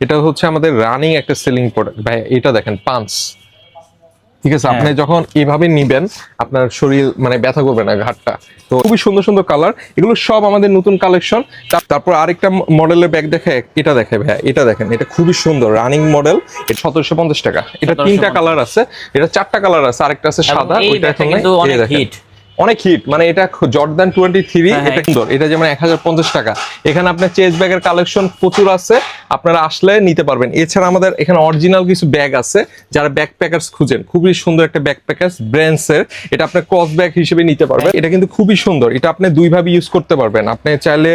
এটা হচ্ছে আমাদের রানিং একটা সেলিং প্রোডাক্ট ভাই এটা দেখেন পাঁচ ঠিক আছে আপনি যখন এভাবে নিবেন আপনার শরীর মানে ব্যথা করবে না ঘাটটা। তো খুবই সুন্দর সুন্দর কালার এগুলো সব আমাদের নতুন কালেকশন তারপর আরেকটা মডেলের ব্যাগ দেখে এটা দেখে ভাই এটা দেখেন এটা খুবই সুন্দর রানিং মডেল এটা সতেরোশো পঞ্চাশ টাকা। এটা তিনটা কালার আছে এটা চারটা কালার আছে আরেকটা আছে সাদা ওইটা এখন অনেক হিট মানে এটা জর্দান টোয়েন্টি থ্রি হ্যাঁ, এটা সুন্দর। এটা যেমন এক হাজার পঞ্চাশ টাকা। এখানে আপনার চেস ব্যাগের কালেকশন প্রচুর আছে। আপনারা আসলে নিতে পারবেন। এছাড়া আমাদের এখানে অরিজিনাল কিছু ব্যাগ আছে যারা ব্যাক প্যাকার্স খুঁজেন। খুবই সুন্দর একটা ব্যাক প্যাকার্স ব্র্যান্ডসের এটা আপনার ক্রস ব্যাগ হিসেবে নিতে পারবেন। এটা কিন্তু খুবই সুন্দর। এটা আপনি দুইভাবে ইউজ করতে পারবেন। আপনি চাইলে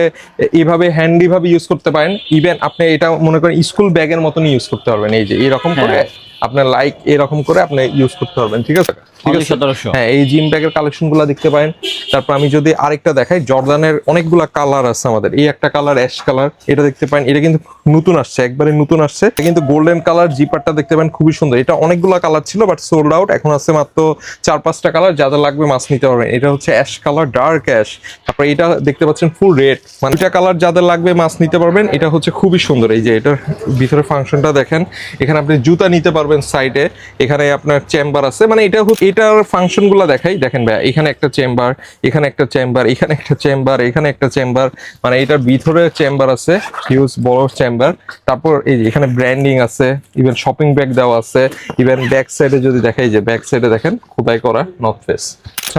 এইভাবে হ্যান্ডি ভাবে ইউজ করতে পারেন। ইভেন আপনি এটা মনে করেন স্কুল ব্যাগের মতন ইউজ করতে পারবেন। এই যে এরকম করে হ্যাঁ। আপনার লাইক এরকম করে আপনি ইউজ করতে পারবেন ঠিক আছে? ঠিক আছে? হ্যাঁ এই জিম ব্যাগের কালেকশনগুলো দেখতে পারেন। তারপর আমি যদি আরেকটা দেখাই জর্দানের অনেকগুলা কালার আছে আমাদের। এই একটা কালার অ্যাশ কালার এটা দেখতে পারেন। এটা কিন্তু নতুন আসছে একবারে নতুন আসছে। কিন্তু গোল্ডেন কালার জিপারটা দেখতে পারেন খুবই সুন্দর। এটা অনেকগুলা কালার ছিল বাট সোল্ড আউট এখন আছে মাত্র চার পাঁচটা কালার যা যা লাগবে মাছ নিতে পারবেন। এটা হচ্ছে অ্যাশ কালার ডার্ক অ্যাশ তারপর এটা দেখতে পাচ্ছেন ফুল রেড মানে এটা কালার যাদের লাগবে মাছ নিতে পারবেন। এটা হচ্ছে খুবই সুন্দর। এই যে এটার ভিতরে ফাংশনটা দেখেন। এখানে আপনি জুতা নিতে পারবেন। সাইডে। এখানে আপনার চেম্বার আছে। মানে এটা এটার ফাংশনগুলো দেখাই। দেখেন ভাই এখানে একটা চেম্বার, এখানে একটা চেম্বার, এখানে একটা চেম্বার, এখানে একটা চেম্বার। মানে এটার ভিতরে চেম্বার আছে হিউজ বড় চেম্বার। তারপর এই যে এখানে ব্র্যান্ডিং আছে ইভেন শপিং ব্যাগ দেওয়া আছে। ইভেন ব্যাক সাইডে যদি দেখাই যে ব্যাক সাইডে দেখেন, খোদাই করা নর্থ ফেস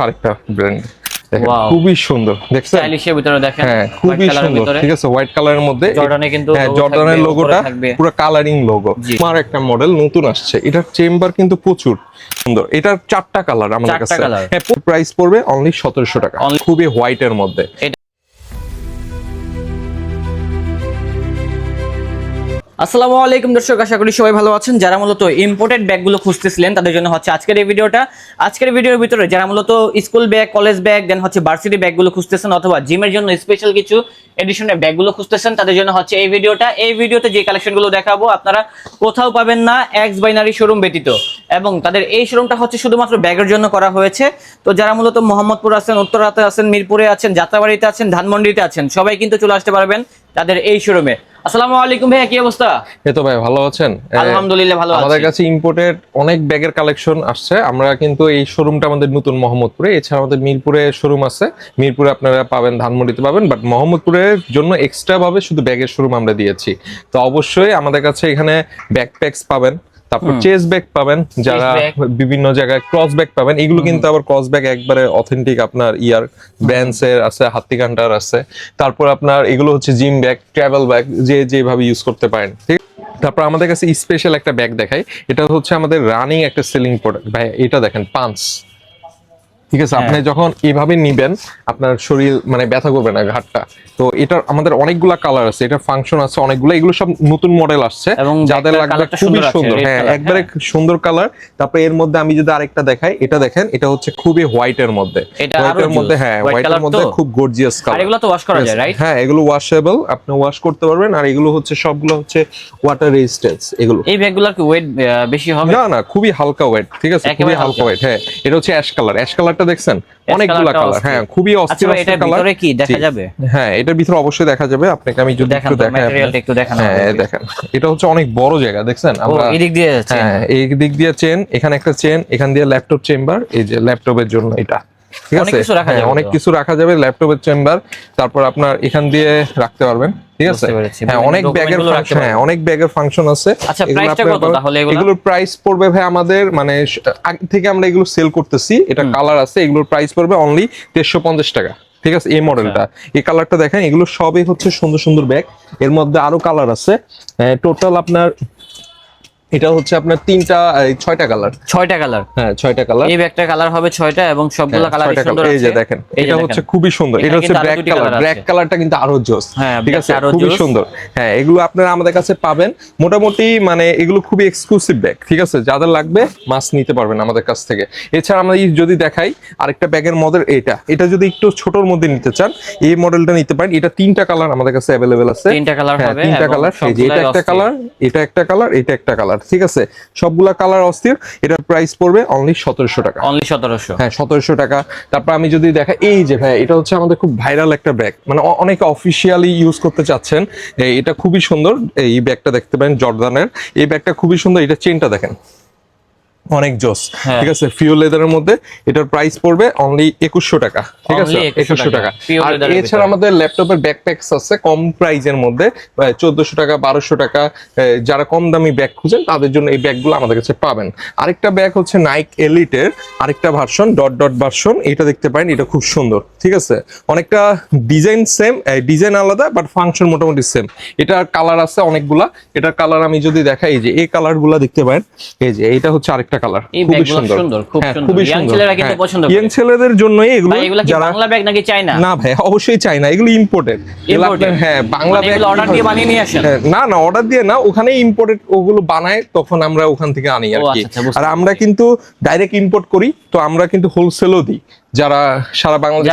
আরেকটা ব্র্যান্ড. খুবই সুন্দর দেখছেন? স্টাইলিশের ভিতরে দেখেন হ্যাঁ খুবই সুন্দর ঠিক আছে হোয়াইট কালারের মধ্যে জর্ডানে কিন্তু হ্যাঁ জর্ডানের লোগোটা পুরো কালারিং লোগো। আমার একটা মডেল নতুন আসছে এটার চেম্বার কিন্তু প্রচুর সুন্দর এটার চারটা কালার আমাদের কাছে। হ্যাঁ প্রাইস পড়বে অনলি সতেরোশো টাকা Only- খুবই হোয়াইটের মধ্যে। আসসালামু আলাইকুম দর্শক, আশা করি সবাই ভালো আছেন। যারা মূলত ইম্পোর্টেড ব্যাগগুলো খুঁজতেছিলেন, তাদের জন্য হচ্ছে আজকের এই ভিডিওটা। আজকের ভিডিওর ভিতরে যারা মূলত school bag college bag then হচ্ছে ভার্সিটি ব্যাগগুলো খুঁজতেছেন অথবা জিমের জন্য স্পেশাল কিছু এডিশনের ব্যাগগুলো খুঁজতেছেন, তাদের জন্য হচ্ছে এই ভিডিওটা। এই ভিডিওতে যে কালেকশনগুলো দেখাবো, আপনারা কোথাও পাবেন না এক্স বাইনারি শোরুম ব্যতীত। এবং তাদের এই শোরুমটা হচ্ছে শুধুমাত্র ব্যাগের জন্য করা হয়েছে। তো যারা মূলত মোহাম্মদপুর আছেন, উত্তরাতে আছেন, মিরপুরে আছেন, যাত্রাবাড়িতে আছেন, ধানমন্ডিতে আছেন, সবাই কিন্তু চলে আসতে পারবেন তাদের এই শোরুমে আসসালামু আলাইকুম ভাইয়া কি অবস্থা? এ তো ভাই ভালো আছেন? আলহামদুলিল্লাহ ভালো আমাদের কাছে ইম্পোর্টেড অনেক ব্যাগের কালেকশন আসছে। আমরা কিন্তু এই শোরুমটা আমাদের নতুন মোহাম্মদপুরে এছাড়া আমাদের মিরপুরে শোরুম আছে। মিরপুরে আপনারা পাবেন ধানমন্ডিতে পাবেন বাট মোহাম্মদপুরের জন্য এক্সট্রা ভাবে শুধু ব্যাগের শোরুম আমরা দিয়েছি। তো অবশ্যই আমাদের কাছে এখানে ব্যাকপ্যাকস পাবেন। তারপর চেস ব্যাগ পাবেন যারা বিভিন্ন জায়গায় ক্রস ব্যাগ পাবেন। এগুলো কিন্তু আবার ক্রস ব্যাগ একবারে অথেন্টিক আপনার ইয়ার ব্র্যান্ডস এর আছে হাত্তিকান্টার আছে। তারপর আপনার এগুলো হচ্ছে জিম ব্যাগ ট্রাভেল ব্যাগ যে যেভাবে ইউজ করতে পারেন। ঠিক? তারপর আমাদের কাছে স্পেশাল একটা ব্যাগ দেখাই। এটা হচ্ছে আমাদের রানিং একটা সেলিং প্রোডাক্ট ভাই এটা দেখেন পাঁচ ঠিক আছে? আপনি যখন এভাবে নিবেন আপনার শরীর মানে ব্যথা করবে না ঘাটটা। তো এটার আমাদের অনেকগুলা কালার আছে এটা ফাংশন আছে অনেকগুলো এগুলো সব নতুন মডেল আসছে। এবং যাদের লাগবে খুবই সুন্দর হ্যাঁ একবারে সুন্দর কালার তারপরে এর মধ্যে আমি যদি আরেকটা দেখাই এটা দেখেন এটা হচ্ছে খুবই হোয়াইট এর মধ্যে। আরও হোয়াইটের মধ্যে হ্যাঁ white হোয়াইটের মধ্যে খুব গর্জিয়াস কালার এগুলো তো ওয়াশ করা যায় রাইট হ্যাঁ এগুলো ওয়াশেবল আপনি ওয়াশ করতে পারবেন। আর এগুলো হচ্ছে সবগুলো হচ্ছে ওয়াটার রেজিস্ট্যান্স এগুলো। এই ব্যাগগুলোর কি ওয়েট বেশি হবে? না না খুবই হালকা ওয়েট ঠিক আছে? খুবই হালকা হালকা। ওয়েট হ্যাঁ। এটা হচ্ছে অ্যাশ কালার অ্যাশ কালারটা দেখছেন? অনেকগুলো কালার হ্যাঁ খুবই আচ্ছা অস্থির এটা ভিতরে কি? দেখা যাবে? হ্যাঁ এটা ভিতরে অবশ্যই দেখা যাবে। আপনাকে আমি যদি একটু দেখাই। ম্যাটেরিয়ালটা একটু দেখান হ্যাঁ। দেখেন। এটা হচ্ছে অনেক বড় জায়গা দেখছেন? আমরা এই দিক দিয়ে যাচ্ছে। হ্যাঁ এই দিক দিয়ে চেন এখানে একটা চেন এখান দিয়ে ল্যাপটপ চেম্বার এই যে ল্যাপটপের জন্য এটা। ঠিক আছে? হ্যাঁ, অনেক কিছু রাখা যাবে ল্যাপটপের চেম্বার তারপর আপনার এখান দিয়ে রাখতে পারবেন ঠিক আছে? হ্যাঁ অনেক ব্যাগের document গুলো রাখতে ফাংশন হ্যাঁ অনেক ব্যাগের ফাংশন আছে। আচ্ছা? এগুলোর প্রাইস পড়বে ভাই আমাদের মানে আগে থেকে আমরা এগুলো সেল করতেছি এটা কালার আছে এগুলোর প্রাইস পড়বে অনলি দেড়শো পঞ্চাশ টাকা ঠিক আছে? এই মডেলটা আচ্ছা। এই কালারটা দেখেন এগুলো সবই হচ্ছে সুন্দর সুন্দর ব্যাগ এর মধ্যে আরও কালার আছে। টোটাল আপনার এটা হচ্ছে আপনার তিনটা ছয়টা কালার ছয়টা কালার হ্যাঁ ছয়টা কালার এই ব্যাগটার কালার হবে ছয়টা এবং সবগুলো কালার সুন্দর এই যে দেখেন এটা হচ্ছে খুবই সুন্দর। এটা হচ্ছে আরও ব্ল্যাক কালার ব্ল্যাক কালারটা কিন্তু আরও জোস হ্যাঁ, ঠিক আছে? খুবই সুন্দর। হ্যাঁ এগুলো আপনারা আমাদের কাছে পাবেন। মোটামুটি মানে এগুলো খুবই এক্সক্লুসিভ ব্যাগ ঠিক আছে? যাদের লাগবে মাছ নিতে পারবেন আমাদের কাছ থেকে। এছাড়া আমরা যদি দেখাই আরেকটা ব্যাগের মডেল এটা। এটা যদি একটু ছোটর মধ্যে নিতে চান এই মডেলটা নিতে পারেন। এটা তিনটা কালার আমাদের কাছে অ্যাভেলেবেল আছে। তিনটা কালার হ্যাঁ হবে তিনটা কালার এটা একটা কালার এটা একটা কালার এটা একটা কালার কালার ঠিক আছে? সবগুলা কালার অস্থির এটার প্রাইস পড়বে অনলি সতেরোশো টাকা। অনলি সতেরোশো। হ্যাঁ সতেরোশো টাকা। তারপর আমি যদি দেখা এই যে ভাই এটা হচ্ছে আমাদের খুব ভাইরাল একটা ব্যাগ মানে অনেক অফিসিয়ালি ইউজ করতে চাচ্ছেন। এটা খুবই সুন্দর এই ব্যাগটা দেখতে পারেন জর্দানের। এই ব্যাগটা খুবই সুন্দর এটা চেনটা দেখেন। অনেক জোস হ্যাঁ। ঠিক আছে? ফিউল লেদারের মধ্যে এটার প্রাইস পড়বে অনলি একুশশো টাকা ঠিক আছে? একুশশো টাকা। আর এছাড়া আমাদের ল্যাপটপের ব্যাকপ্যাকস আছে কম প্রাইজের মধ্যে চোদ্দশো টাকা বারোশো টাকা যারা কম দামি ব্যাগ খুঁজেন তাদের জন্য এই ব্যাগগুলো আমাদের কাছে পাবেন। আরেকটা ব্যাগ হচ্ছে নাইক এলিটের আরেকটা ভার্সন ডট ডট ভার্সন এটা দেখতে পারেন এটা খুব সুন্দর ঠিক আছে? অনেকটা ডিজাইন সেম ডিজাইন আলাদা বাট ফাংশন মোটামুটি সেম এটার কালার আছে অনেকগুলা এটার কালার আমি যদি দেখাই এই যে এই কালারগুলা দেখতে পারেন এই যে এটা হচ্ছে আরেকটা কালার এই খুবই সুন্দর। সুন্দর, খুব হ্যাঁ, সুন্দর। খুবই ছেলেরা কিন্তু পছন্দ করে। ইয়াং ছেলেদের জন্যই এগুলো কি বাংলা ব্যাগ নাকি না ভাই অবশ্যই চাই না এগুলো ইম্পোর্টেড হ্যাঁ বাংলা মানে ব্যাগ অর্ডার দিয়ে বানিয়ে নিয়ে আসেন? হ্যাঁ, না না অর্ডার দিয়ে না ওখানে ইম্পোর্টেড ওগুলো বানায় তখন আমরা ওখান থেকে আনি আর কি। আচ্ছা, আচ্ছা, আর আমরা কিন্তু ডাইরেক্ট ইম্পোর্ট করি তো আমরা কিন্তু হোলসেলও দিই। যারা সারা বাংলাদেশে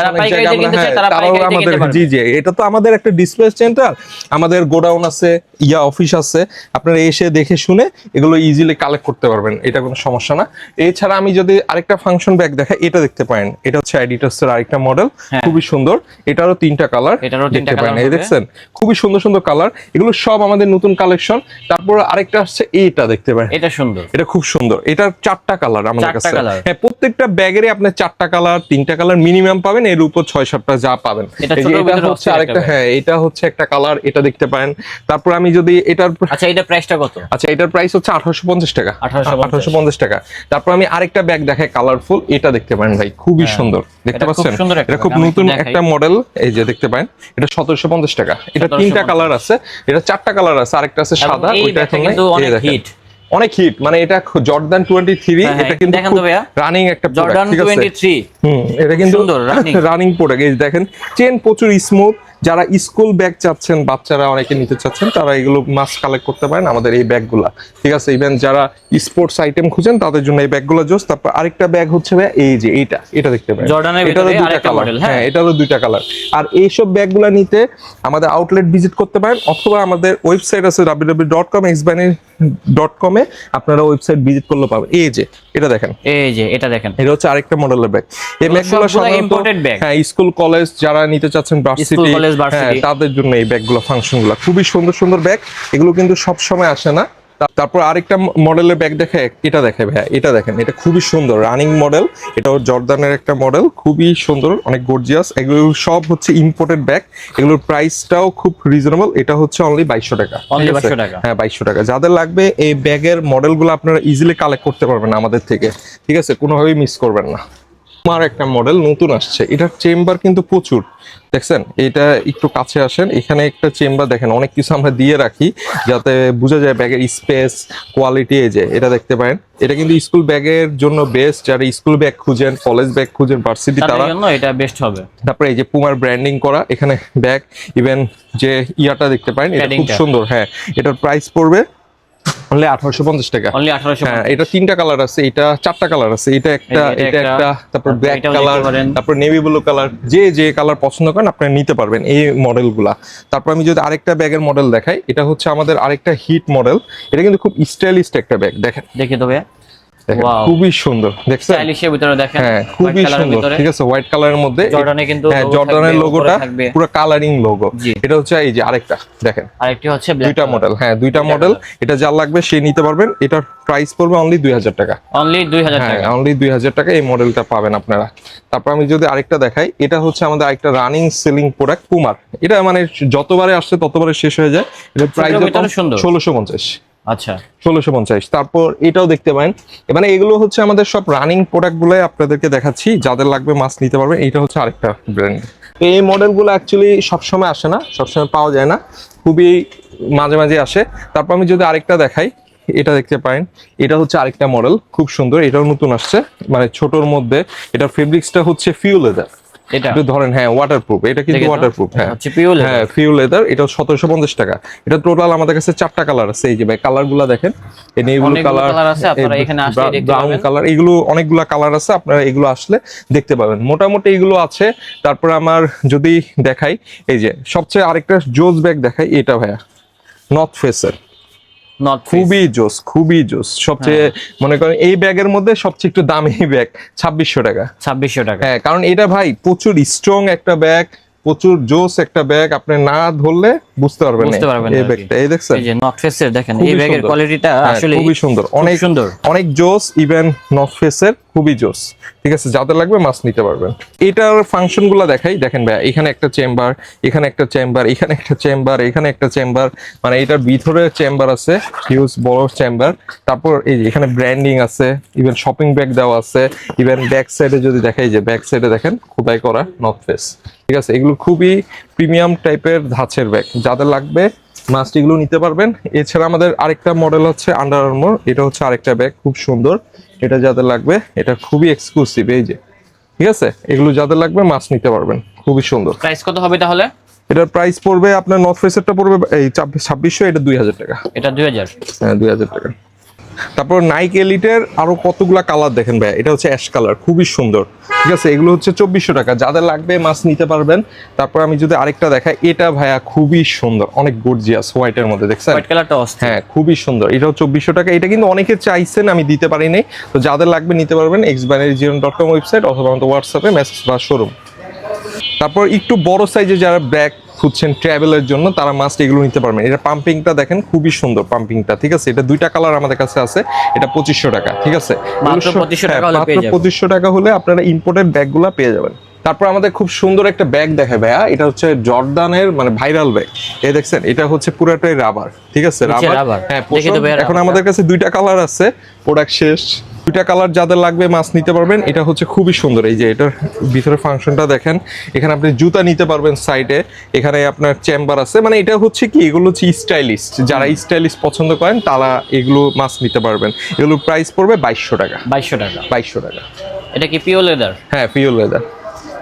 হ্যাঁ, তারা তারাও আমাদের জি জি এটা তো আমাদের একটা ডিসপ্লে সেন্টার আমাদের গোডাউন আছে ইয়া অফিস আছে আপনারা এসে দেখে শুনে এগুলো ইজিলি কালেক্ট করতে পারবেন এটা কোনো সমস্যা না। এছাড়া আমি যদি আরেকটা ফাংশন ব্যাগ দেখাই এটা দেখতে পারেন এটা হচ্ছে অ্যাডিটাসের আরেকটা মডেল হ্যাঁ। খুবই সুন্দর এটারও তিনটা কালার দেখতে পারেন এই দেখছেন খুবই সুন্দর সুন্দর কালার এগুলো সব আমাদের নতুন কালেকশন তারপর আরেকটা আসছে এটা দেখতে পারেন। এটা সুন্দর। এটা খুব সুন্দর এটার চারটা কালার আমাদের কাছে। হ্যাঁ প্রত্যেকটা ব্যাগেরই আপনি চারটা কালার তিনটা কালার মিনিমাম পাবেন। এর উপর ছয় সাতটা যা পাবেন। এটা হচ্ছে আরেকটা হ্যাঁ এটা হচ্ছে একটা কালার এটা দেখতে পারেন। তারপর আমি যদি এটার আচ্ছা এটা প্রাইসটা কত? আচ্ছা এটার প্রাইস হচ্ছে আঠারোশো পঞ্চাশ টাকা। 1850 আঠারোশো পঞ্চাশ টাকা। তারপর আমি আরেকটা ব্যাগ দেখাই কালারফুল এটা দেখতে পারেন ভাই খুবই সুন্দর। দেখতে পাচ্ছেন? এটা খুব নতুন একটা মডেল এই যে দেখতে পারেন এটা সতেরোশো পঞ্চাশ টাকা। এটা তিনটা কালার আছে এটা চারটা কালার আছে আরেকটা আছে সাদা ওইটা এখন কিন্তু অনেক হিট অনেক হিট মানে এটা জর্দান টোয়েন্টি থ্রি এটা কিন্তু। রানিং একটা জর্ডান টোয়েন্টি থ্রি এটা কিন্তু রানিং প্রোডাক্ট এই দেখেন চেন প্রচুর স্মুথ যারা স্কুল ব্যাগ চাচ্ছেন বাচ্চারা অনেকে নিতে চাচ্ছেন তারা এগুলো মাস কালেক্ট করতে পারেন আমাদের এই ব্যাগগুলা। ঠিক আছে ইভেন যারা স্পোর্টস আইটেম খুঁজেন তাদের জন্য এই ব্যাগগুলো জোস তারপর আরেকটা ব্যাগ হচ্ছে ভাইয়া এই যে এইটা এটা দেখতে পারেন। জর্ডানের এটারও দুইটা আরেকটা কালার হ্যাঁ। হ্যাঁ এটারও দুইটা কালার আর এইসব ব্যাগগুলো নিতে আমাদের আউটলেট ভিজিট করতে পারেন অথবা আমাদের ওয়েবসাইট আছে ডাব্লিউ ডট কম আপনারা ওয়েবসাইট ভিজিট করলে পাবেন। এই যে এটা দেখেন। এই যে এটা দেখেন। এটা হচ্ছে আরেকটা মডেলের ব্যাগ এই ব্যাগগুলো সাধারণত হ্যাঁ স্কুল কলেজ যারা নিতে চাচ্ছেন ভার্সিটি varsity। তাদের জন্য এই ব্যাগগুলো ফাংশনগুলো খুবই সুন্দর সুন্দর ব্যাগ এগুলো কিন্তু সব সময় আসে না। তারপর আরেকটা মডেলের ব্যাগ দেখে এটা দেখে ভাইয়া এটা দেখেন এটা খুবই সুন্দর রানিং মডেল এটাও জর্দানের একটা মডেল খুবই সুন্দর অনেক গর্জিয়াস এগুলো সব হচ্ছে ইম্পোর্টেড ব্যাগ এগুলোর প্রাইসটাও খুব রিজনেবল এটা হচ্ছে অনলি বাইশশো টাকা Only ঠিক আছে? 2200 টাকা। হ্যাঁ বাইশশো টাকা যাদের লাগবে এই ব্যাগের মডেলগুলো আপনারা ইজিলি কালেক্ট করতে পারবেন আমাদের থেকে ঠিক আছে কোনোভাবেই মিস করবেন না আমার একটা মডেল নতুন আসছে। এটার চেম্বার কিন্তু প্রচুর। দেখছেন? এটা একটু কাছে আসেন। এখানে একটা চেম্বার দেখেন অনেক কিছু আমরা দিয়ে রাখি যাতে বোঝা যায় ব্যাগের স্পেস কোয়ালিটি এই যে এটা দেখতে পারেন। এটা কিন্তু স্কুল ব্যাগের জন্য বেস্ট যারা স্কুল ব্যাগ খুঁজেন কলেজ ব্যাগ খুঁজেন ভার্সিটি তারা জন্য এটা বেস্ট হবে। তারপরে এই যে পুমার ব্র্যান্ডিং করা এখানে ব্যাগ ইভেন যে ইয়াটা দেখতে পারেন এটা খুব সুন্দর হ্যাঁ। এটার প্রাইস পড়বে অনলি আঠারোশো পঞ্চাশ টাকা। অনলি আঠারোশো হ্যাঁ এটা তিনটা কালার আছে এটা চারটা কালার আছে এটা একটা এটা একটা, তারপর ব্ল্যাক কালার তারপর নেভি ব্লু কালার যে যে কালার পছন্দ করেন আপনারা নিতে পারবেন এই মডেলগুলা তারপর আমি যদি আরেকটা ব্যাগের মডেল দেখাই এটা হচ্ছে আমাদের আরেকটা হিট মডেল এটা কিন্তু খুব স্টাইলিস্ট একটা ব্যাগ দেখেন। দেখে Wow. খুবই সুন্দর দেখছেন? স্টাইলিশের ভিতরে দেখেন হ্যাঁ খুবই সুন্দর ঠিক আছে হোয়াইট কালারের মধ্যে জর্ডানে কিন্তু হ্যাঁ জর্ডানের লোগোটা পুরো কালারিং লোগো এটা হচ্ছে এই যে আরেকটা দেখেন। আরেকটি হচ্ছে দুইটা মডেল হ্যাঁ দুইটা মডেল এটা যার লাগবে সে নিতে পারবেন। এটার প্রাইস পড়বে অনলি দুই হাজার টাকা। অনলি দুই হাজার হ্যাঁ টাকা। অনলি দুই হাজার টাকা এই মডেলটা পাবেন আপনারা। তারপর আমি যদি আরেকটা দেখাই এটা হচ্ছে আমাদের আরেকটা রানিং সেলিং প্রোডাক্ট পুমার এটা মানে যতবারে আসছে ততবারে শেষ হয়ে যায়। এটা প্রাইস। ষোলোশো পঞ্চাশ। আচ্ছা। ষোলোশো পঞ্চাশ। তারপর এটাও দেখতে পারেন। মানে এগুলো হচ্ছে আমাদের সব রানিং প্রোডাক্টগুলো আপনাদেরকে দেখাচ্ছি। যাদের লাগবে মাছ নিতে পারবেন এইটা হচ্ছে আরেকটা ব্র্যান্ড এই মডেলগুলো অ্যাকচুয়ালি সবসময় আসে না। সবসময় পাওয়া যায় না। খুবই মাঝে মাঝে আসে। তারপর আমি যদি আরেকটা দেখাই, এটা দেখতে পারেন। এটা হচ্ছে আরেকটা মডেল খুব সুন্দর। এটাও নতুন আসছে। মানে ছোটর মধ্যে। এটার ফেব্রিক্সটা হচ্ছে ফিউ লেদার এটা? একটু ধরেন হ্যাঁ ওয়াটারপ্রুফ এটা কিন্তু ওয়াটারপ্রুফ হ্যাঁ। leather। হ্যাঁ ফিউ লেদার এটা সতেরোশো পঞ্চাশ টাকা। এটা টোটাল আমাদের কাছে চারটা কালার আছে এই যে ভাই কালারগুলা দেখেন। এই নেভি কালার আছে, আপনারা এখানে আসলে দেখতে ব্রাউন পাবেন। কালার এগুলো অনেকগুলা কালার আছে আপনারা এগুলো আসলে দেখতে পাবেন। মোটামুটি এগুলো আছে তারপর আমার যদি দেখাই এই যে সবচেয়ে আরেকটা জোজ ব্যাগ দেখাই এটা ভাইয়া নর্থ ফেসের খুবই জোস খুবই জোস। সবচেয়ে হ্যাঁ। মনে করেন এই ব্যাগের মধ্যে সবচেয়ে একটু দামি ব্যাগ ছাব্বিশশো টাকা। ছাব্বিশশো টাকা। হ্যাঁ কারণ এটা ভাই প্রচুর স্ট্রং একটা ব্যাগ প্রচুর জোস একটা ব্যাগ আপনি না ধরলে বুঝতে পারবেন বুঝতে পারবেন এই। ব্যাগটা। এই দেখছেন? এই যে নটফেসের দেখেন এই ব্যাগের কোয়ালিটিটা হ্যাঁ, আসলে খুবই সুন্দর। অনেক সুন্দর। অনেক জোস ইভেন নটফেসের ফেসের খুবই জোস। ঠিক আছে, যাদের লাগবে মাছ নিতে পারবেন। এটার ফাংশনগুলা দেখাই। দেখেন ভাই এখানে একটা চেম্বার এখানে একটা চেম্বার এখানে একটা চেম্বার এখানে একটা চেম্বার মানে এটার ভিতরে চেম্বার আছে হিউজ বড় চেম্বার তারপর এই যে এখানে ব্র্যান্ডিং আছে ইভেন শপিং ব্যাগ দেওয়া আছে। ইভেন ব্যাক সাইডে যদি দেখাই যে ব্যাক সাইডে দেখেন, খোদাই করা নর্থ ফেস ঠিক আছে, এগুলো খুবই প্রিমিয়াম টাইপের ধাঁচের ব্যাগ যাদের লাগবে মাস্ট এগুলো নিতে পারবেন। এছাড়া আমাদের আরেকটা মডেল হচ্ছে আন্ডার আর্মোর এটা হচ্ছে আরেকটা ব্যাগ খুব সুন্দর। এটা যাদের লাগবে এটা খুবই এক্সক্লুসিভ এই যে। ঠিক আছে? এগুলো যাদের লাগবে মাছ নিতে পারবেন। খুবই সুন্দর। প্রাইস কত হবে তাহলে? এটার প্রাইস পড়বে আপনার নর্থ ফেসেরটা পড়বে এই ছাব্বিশশো এটা দুই হাজার টাকা। এটা দুই হাজার। হ্যাঁ দুই হাজার টাকা। তারপর নাইক এলিটের আরও কতগুলা কালার দেখেন ভাই এটা হচ্ছে অ্যাশ কালার খুবই সুন্দর। ঠিক আছে? এগুলো হচ্ছে চব্বিশশো টাকা। যাদের লাগবে মাছ নিতে পারবেন। তারপর আমি যদি আরেকটা দেখাই এটা ভাইয়া খুবই সুন্দর অনেক গর্জিয়াস হোয়াইটের মধ্যে দেখছেন? হোয়াইট কালারটা হ্যাঁ খুবই সুন্দর। এটাও চব্বিশশো টাকা। এটা কিন্তু অনেকে চাইছেন আমি দিতে পারি নাই। তো যাদের লাগবে নিতে পারবেন এক্স ব্যানারি জিরো ডট কম ওয়েবসাইট অথবা আমাদের হোয়াটসঅ্যাপে মেসেজ বা শোরুম তারপর একটু বড় সাইজে যারা ব্যাগ খুঁজছেন ট্রাভেলের জন্য তারা মাস্ট এগুলো নিতে পারবেন এটা পাম্পিংটা দেখেন খুবই সুন্দর পাম্পিংটা ঠিক আছে? এটা দুইটা কালার আমাদের কাছে আছে এটা পঁচিশশো টাকা ঠিক আছে? মাত্র এগুলো সব- 2500 টাকা হ্যাঁ। পঁচিশশো টাকা হলে আপনারা ইম্পোর্টেড ব্যাগগুলো পেয়ে যাবেন। তারপর আমাদের খুব সুন্দর একটা ব্যাগ দেখে ভাইয়া। এটা হচ্ছে জর্দানের মানে ভাইরাল ব্যাগ এই দেখছেন এটা হচ্ছে পুরাটাই রাবার ঠিক আছে? রাবার হ্যাঁ এখন আমাদের কাছে দুইটা কালার আছে প্রোডাক্ট শেষ। দুইটা কালার যাদের লাগবে মাছ নিতে পারবেন। এটা হচ্ছে খুবই সুন্দর এই যে এটার ভিতরে ফাংশনটা দেখেন। এখানে আপনি জুতা নিতে পারবেন সাইডে এখানে আপনার চেম্বার আছে। মানে এটা হচ্ছে কি এগুলো হচ্ছে স্টাইলিস্ট যারা স্টাইলিস্ট পছন্দ করেন তারা এগুলো মাছ নিতে পারবেন। এগুলোর প্রাইস পড়বে বাইশশো টাকা। বাইশশো টাকা। বাইশশো টাকা। এটা কি পিওর লেদার হ্যাঁ পিওর লেদার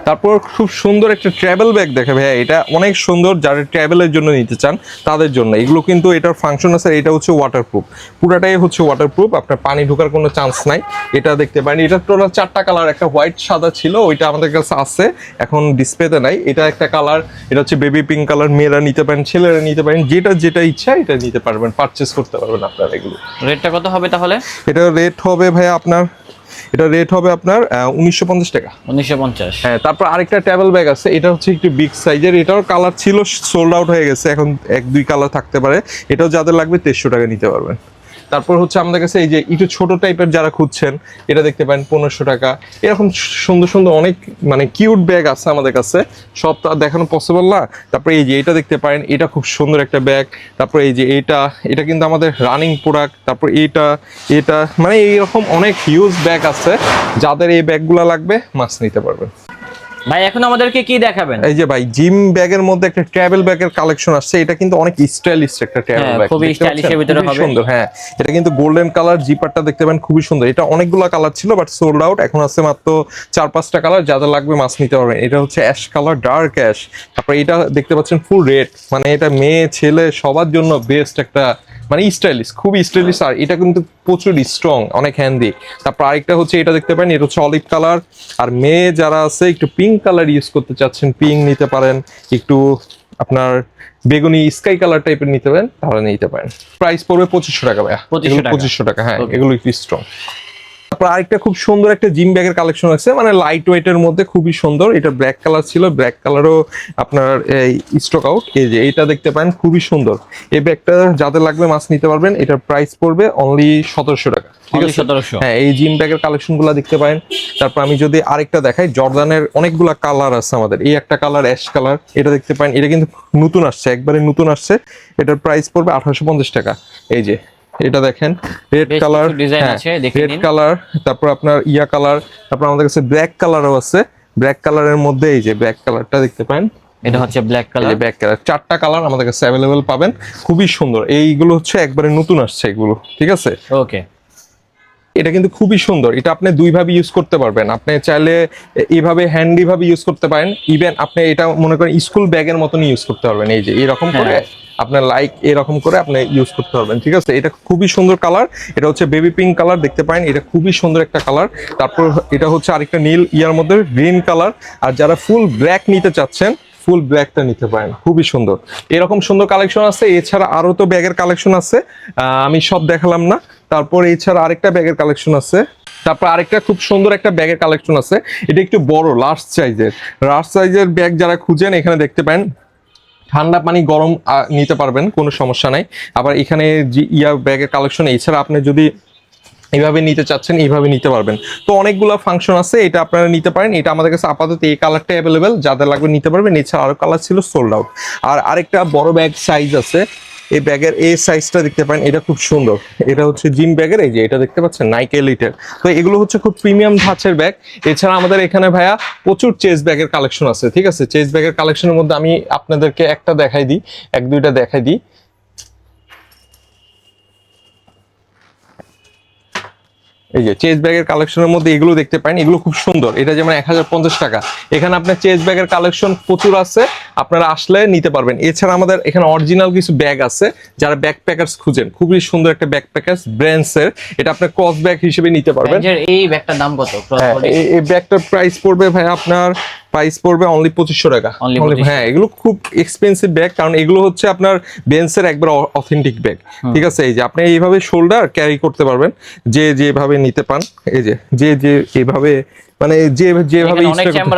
তারপর খুব সুন্দর একটা ট্রাভেল ব্যাগ দেখে ভাইয়া এটা অনেক সুন্দর যারা ট্রাভেলের জন্য নিতে চান তাদের জন্য। এগুলো কিন্তু এটার ফাংশন আছে এটা হচ্ছে ওয়াটারপ্রুফ পুরাটাই হচ্ছে ওয়াটারপ্রুফ আপনার পানি ঢোকার কোনো চান্স নাই। এটা দেখতে পারেন এটা টোটাল চারটা কালার একটা হোয়াইট সাদা ছিল ওইটা আমাদের কাছে আছে এখন ডিসপ্লেতে নাই। এটা একটা কালার এটা হচ্ছে বেবি পিঙ্ক কালার মেয়েরা নিতে পারেন ছেলেরা নিতে পারেন যেটা যেটা ইচ্ছা এটা নিতে পারবেন পারচেস করতে পারবেন আপনারা এগুলো। রেটটা কত হবে তাহলে? এটা রেট হবে ভাইয়া আপনার এটা রেট হবে আপনার উনিশশো পঞ্চাশ টাকা। উনিশশো পঞ্চাশ। হ্যাঁ তারপর আরেকটা ট্রাভেল ব্যাগ আছে এটা হচ্ছে একটু বিগ সাইজের এটাও কালার ছিল সোল্ড আউট হয়ে গেছে এখন এক দুই কালার থাকতে পারে। এটাও যাদের লাগবে তেইশশো টাকা নিতে পারবেন। তারপর হচ্ছে আমাদের কাছে এই যে একটু ছোট টাইপের যারা খুঁজছেন, এটা দেখতে পারেন পনেরোশো টাকা। এরকম সুন্দর সুন্দর অনেক মানে কিউট ব্যাগ আছে আমাদের কাছে। সব তো দেখানো পসিবল না। তারপরে এই যে এটা দেখতে পারেন, এটা খুব সুন্দর একটা ব্যাগ তারপর এই যে এটা এটা কিন্তু আমাদের রানিং প্রোডাক্ট তারপর এটা এটা মানে এইরকম অনেক হিউজ ব্যাগ আছে। যাদের এই ব্যাগগুলো লাগবে মাছ নিতে পারবেন। ভাই এখন আমাদেরকে কি দেখাবেন? এই যে ভাই জিম ব্যাগের মধ্যে একটা ট্রাভেল ব্যাগের কালেকশন আসছে। এটা কিন্তু অনেক স্টাইলিশ একটা ট্রাভেল ব্যাগ খুবই এর ভিতরে হবে। সুন্দর হ্যাঁ। এটা কিন্তু গোল্ডেন কালার জিপারটা দেখতে পাবেন খুবই সুন্দর। এটা অনেকগুলো কালার ছিল বাট সোল্ড আউট এখন আছে মাত্র চার পাঁচটা কালার যাদের লাগবে মাছ নিতে পারবেন এটা হচ্ছে অ্যাশ কালার ডার্ক অ্যাশ তারপরে এটা দেখতে পাচ্ছেন ফুল রেড মানে এটা মেয়ে ছেলে সবার জন্য বেস্ট একটা মানে স্টাইলিশ খুবই স্টাইলিশ। আর এটা কিন্তু প্রচুর স্ট্রং অনেক হ্যান্ডি তারপর আরেকটা হচ্ছে এটা দেখতে পারেন এটা হচ্ছে অলিভ কালার আর মেয়ে যারা আছে একটু পিঙ্ক কালার ইউজ করতে চাচ্ছেন পিঙ্ক নিতে পারেন। একটু আপনার বেগুনি স্কাই কালার টাইপের নিতে পারেন তাহলে নিতে পারেন। প্রাইস পড়বে পঁচিশশো টাকা ভাইয়া। 2500 পঁচিশশো টাকা হ্যাঁ এগুলো একটু স্ট্রং তারপর আরেকটা খুব সুন্দর একটা জিম ব্যাগের কালেকশন আছে মানে লাইট ওয়েটের মধ্যে খুবই সুন্দর। এটা ব্ল্যাক কালার ছিল ব্ল্যাক কালারও আপনার এই স্টক আউট এই যে এটা দেখতে পারেন খুবই সুন্দর। এই ব্যাগটা যাদের লাগবে মাছ নিতে পারবেন এটার প্রাইস পড়বে অনলি সতেরোশো টাকা ঠিক আছে? 1700 হ্যাঁ এই জিম ব্যাগের কালেকশনগুলা দেখতে পারেন। তারপর আমি যদি আরেকটা দেখাই জর্দানের অনেকগুলা কালার আছে আমাদের। এই একটা কালার অ্যাশ কালার এটা দেখতে পারেন। এটা কিন্তু নতুন আসছে একবারে নতুন আসছে। এটার প্রাইস পড়বে আঠারোশো পঞ্চাশ টাকা। এই যে এটা দেখেন রেড কালার design আছে, রেড কালার তারপর আপনার ইয়া কালার তারপর আমাদের কাছে ব্ল্যাক কালারও আছে। ব্ল্যাক কালারের মধ্যে এই যে ব্ল্যাক কালারটা দেখতে পারেন। এটা হচ্ছে ব্ল্যাক কালার ব্ল্যাক কালার চারটা কালার আমাদের কাছে অ্যাভেলেবেল পাবেন। খুবই সুন্দর। এইগুলো হচ্ছে একবারে নতুন আসছে এগুলো ঠিক আছে? ওকে এটা কিন্তু খুবই সুন্দর। এটা আপনি দুইভাবে ইউজ করতে পারবেন। আপনি চাইলে এইভাবে হ্যান্ডি ভাবে ইউজ করতে পারেন। ইভেন আপনি এটা মনে করেন স্কুল ব্যাগের মতন ইউজ করতে পারবেন। এই যে এরকম করে হ্যাঁ। আপনার লাইক এরকম করে আপনি ইউজ করতে পারবেন, ঠিক আছে? এটা খুবই সুন্দর কালার এটা হচ্ছে বেবি পিঙ্ক কালার দেখতে পারেন, এটা খুবই সুন্দর একটা কালার তারপর এটা হচ্ছে আরেকটা নীল ইয়ার মধ্যে গ্রিন কালার আর যারা ফুল ব্ল্যাক নিতে চাচ্ছেন ফুল ব্যাগটা নিতে পারেন, খুবই সুন্দর। এরকম সুন্দর কালেকশন আছে, এছাড়া আরও তো ব্যাগের কালেকশন আছে। আমি সব দেখালাম না। তারপর এছাড়া আরেকটা ব্যাগের কালেকশন আছে। তারপর আরেকটা খুব সুন্দর একটা ব্যাগের কালেকশন আছে। এটা একটু বড় লার্জ সাইজের লার্জ সাইজের ব্যাগ যারা খুঁজেন, এখানে দেখতে পারেন ঠান্ডা পানি গরম নিতে পারবেন, কোনো সমস্যা নাই। আবার এখানে যে ইয়া ব্যাগের কালেকশন এছাড়া আপনি যদি এইভাবে নিতে চাচ্ছেন, এইভাবে নিতে পারবেন। তো অনেকগুলো ফাংশন আছে, এটা আপনারা নিতে পারেন। এটা আমাদের কাছে আপাতত এই কালারটা অ্যাভেলেবেল যাদের লাগবে নিতে পারবেন। এছাড়া আরও কালার ছিল সোল্ড আউট আর আরেকটা বড় ব্যাগ সাইজ আছে এই ব্যাগের এই সাইজটা দেখতে পারেন, এটা খুব সুন্দর। এটা হচ্ছে জিম ব্যাগের, এই যে এটা দেখতে পাচ্ছেন নাইক এলিটের তো এগুলো হচ্ছে খুব প্রিমিয়াম ধাঁচের ব্যাগ। এছাড়া আমাদের এখানে ভাইয়া প্রচুর চেস ব্যাগের কালেকশন আছে, ঠিক আছে? চেস ব্যাগের কালেকশনের মধ্যে আমি আপনাদেরকে একটা দেখাই দিই, এক দুইটা দেখাই দিই। এই যে চেস ব্যাগের কালেকশনের মধ্যে এগুলো দেখতে পারেন এগুলো খুব সুন্দর। এটা যেমন এক হাজার পঞ্চাশ টাকা। এখানে আপনার চেস ব্যাগের কালেকশন প্রচুর আছে আপনারা আসলে নিতে পারবেন। এছাড়া আমাদের এখানে অরিজিনাল কিছু ব্যাগ আছে যারা ব্যাক প্যাকার্স খুঁজেন। খুবই সুন্দর একটা ব্যাক প্যাকার্স ব্র্যান্ডসের এটা আপনার ক্রস ব্যাগ হিসেবে নিতে পারবেন। এই ব্যাগটার দাম কত? হ্যাঁ এই ব্যাগটার প্রাইস পড়বে ভাই আপনার প্রাইস পড়বে অনলি পঁচিশশো টাকা। Only Only- 2500 হ্যাঁ এগুলো খুব এক্সপেন্সিভ ব্যাগ কারণ এগুলো হচ্ছে আপনার বেন্সের একবার অথেন্টিক ব্যাগ ঠিক আছে? এই যে আপনি এইভাবে শোল্ডার ক্যারি করতে পারবেন যে যেভাবে নিতে পান এই যে যে যে এইভাবে মানে যে যেভাবে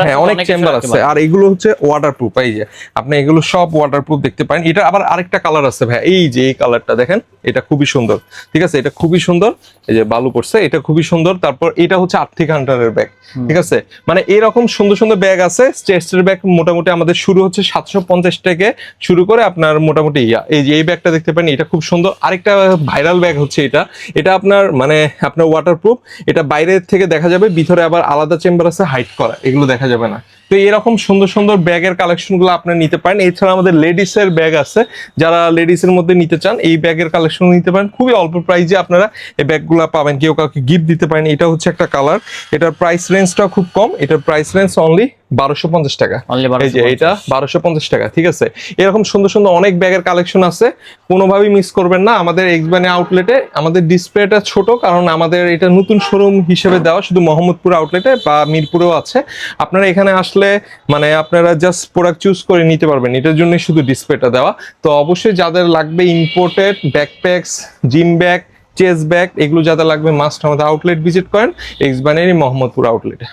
হ্যাঁ অনেক চেম্বার আছে। আর এগুলো হচ্ছে ওয়াটারপ্রুফ এই যে। আপনি এগুলো সব ওয়াটারপ্রুফ দেখতে পারেন। এটা আবার আরেকটা কালার আছে ভাই এই যে এই কালারটা দেখেন এটা খুবই সুন্দর। ঠিক আছে? এটা খুবই সুন্দর। এই যে বালু পড়ছে এটা খুবই সুন্দর। তারপর এটা হচ্ছে আর্থিক হান্টারের ব্যাগ ঠিক আছে? মানে এরকম সুন্দর সুন্দর ব্যাগ আছে। চেস্টের ব্যাগ মোটামুটি আমাদের শুরু হচ্ছে সাতশো পঞ্চাশ থেকে শুরু করে আপনার মোটামুটি ইয়া। এই যে এই ব্যাগটা দেখতে পারেন এটা খুব সুন্দর। আরেকটা ভাইরাল ব্যাগ হচ্ছে এটা। এটা আপনার মানে আপনার ওয়াটারপ্রুফ এটা বাইরে থেকে দেখা যাবে ভিতরে আবার আলাদা চেম্বার আছে হাইট করা, এগুলো দেখা যাবে না। তো এরকম সুন্দর সুন্দর ব্যাগের কালেকশনগুলো আপনারা নিতে পারেন। এছাড়া আমাদের লেডিসের ব্যাগ আছে। যারা লেডিসের মধ্যে নিতে চান, এই ব্যাগের কালেকশন নিতে পারেন। খুবই অল্প প্রাইসে আপনারা এই ব্যাগগুলো পাবেন। কেউ কাউকে গিফট দিতে পারেন। এটা হচ্ছে একটা কালার এটার প্রাইস রেঞ্জটা খুব কম। এটার প্রাইস রেঞ্জ অনলি বারোশো পঞ্চাশ টাকা। এই যে এটা বারোশো পঞ্চাশ। টাকা ঠিক আছে? এরকম সুন্দর সুন্দর অনেক ব্যাগের কালেকশন আছে। কোনোভাবেই মিস করবেন না। আমাদের এক্সবানি আউটলেটে আমাদের ডিসপ্লেটা ছোট কারণ আমাদের এটা নতুন শোরুম হিসেবে দেওয়া শুধু মোহাম্মদপুর আউটলেটে বা মিরপুরেও আছে। আপনারা এখানে আসলে মানে আপনারা জাস্ট প্রোডাক্ট চুজ করে নিতে পারবেন। এটার জন্য শুধু ডিসপ্লেটা দেওয়া। তো অবশ্যই যাদের লাগবে imported backpacks gym bag chest bag এগুলো যাদের লাগবে মাস্ট আমাদের আউটলেট ভিজিট করেন। এক্সবানের মোহাম্মদপুর আউটলেটে